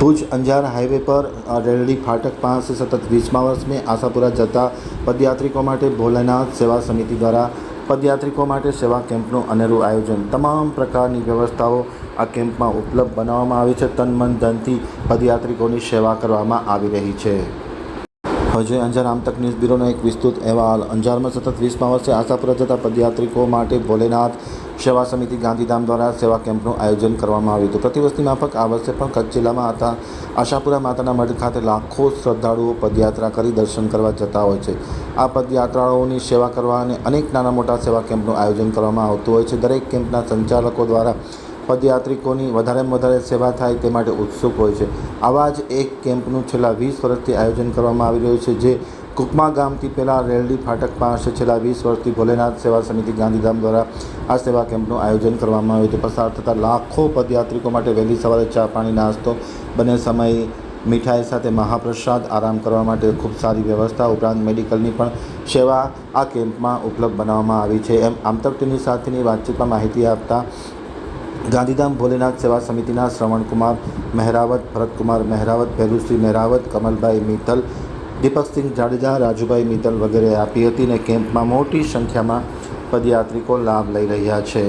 Bhuj Anjar highway પર રેલડી ફાટક પાસે સતત વીસમા વર્ષને આશાપુરા જતા પદયાત્રિકો માટે ભોલેનાથ સેવા સમિતિ દ્વારા પદયાત્રિકો માટે સેવા કેમ્પનું અનેરું આયોજન. તમામ પ્રકારની વ્યવસ્થાઓ આ કેમ્પમાં ઉપલબ્ધ બનાવવામાં આવી છે. તન મન ધનથી પદયાત્રિકોની સેવા કરવામાં આવી રહી છે. હજે અંજાર આમતક ન્યૂઝ બ્યુરોનો એક વિસ્તૃત અહેવાલ. અંજારમાં સતત વીસમા વર્ષે આશાપુરા જતા પદયાત્રિકો માટે ભોલેનાથ સેવા સમિતિ ગાંધીધામ દ્વારા સેવા કેમ્પનું આયોજન કરવામાં આવ્યું હતું. પ્રતિવર્ષની માફક આ વર્ષે પણ કચ્છ જિલ્લામાં હતા આશાપુરા માતાના મઢ ખાતે લાખો શ્રદ્ધાળુઓ પદયાત્રા કરી દર્શન કરવા જતા હોય છે. આ પદયાત્રાળુઓની સેવા કરવા અને અનેક નાના મોટા સેવા કેમ્પનું આયોજન કરવામાં આવતું હોય છે. દરેક કેમ્પના સંચાલકો દ્વારા પદયાત્રિકોની વધારેમાં વધારે સેવા થાય તે માટે ઉત્સુક હોય છે. આવા જ એક કેમ્પનું છેલ્લા વીસ વર્ષથી આયોજન કરવામાં આવી રહ્યું છે, જે કુકમા ગામથી પહેલાં રેલડી ફાટક પાસે છેલ્લા વીસ વર્ષથી ભોલેનાથ સેવા સમિતિ ગાંધીધામ દ્વારા આ સેવા કેમ્પનું આયોજન કરવામાં આવ્યું હતું. પસાર થતા લાખો પદયાત્રિકો માટે વહેલી સવારે ચા પાણી, નાસ્તો, બંને સમયે મીઠાઈ સાથે મહાપ્રસાદ, આરામ કરવા માટે ખૂબ સારી વ્યવસ્થા, ઉપરાંત મેડિકલની પણ સેવા આ કેમ્પમાં ઉપલબ્ધ બનાવવામાં આવી છે. એમ આમતકટીની સાથેની વાતચીતમાં માહિતી આપતા ગાંધીધામ ભોલેનાથ સેવા સમિતિના શ્રવણકુમાર મહેરાવત, ભરતકુમાર મહેરાવત, ભેલુશ્રી મહેરાવત, કમલભાઈ મિત્તલ દીપકસિંહ જાડેજા, રાજુભાઈ મિત્તલ વગેરે આપી હતી અને કેમ્પમાં મોટી સંખ્યામાં પદયાત્રિકો લાભ લઈ રહ્યા છે.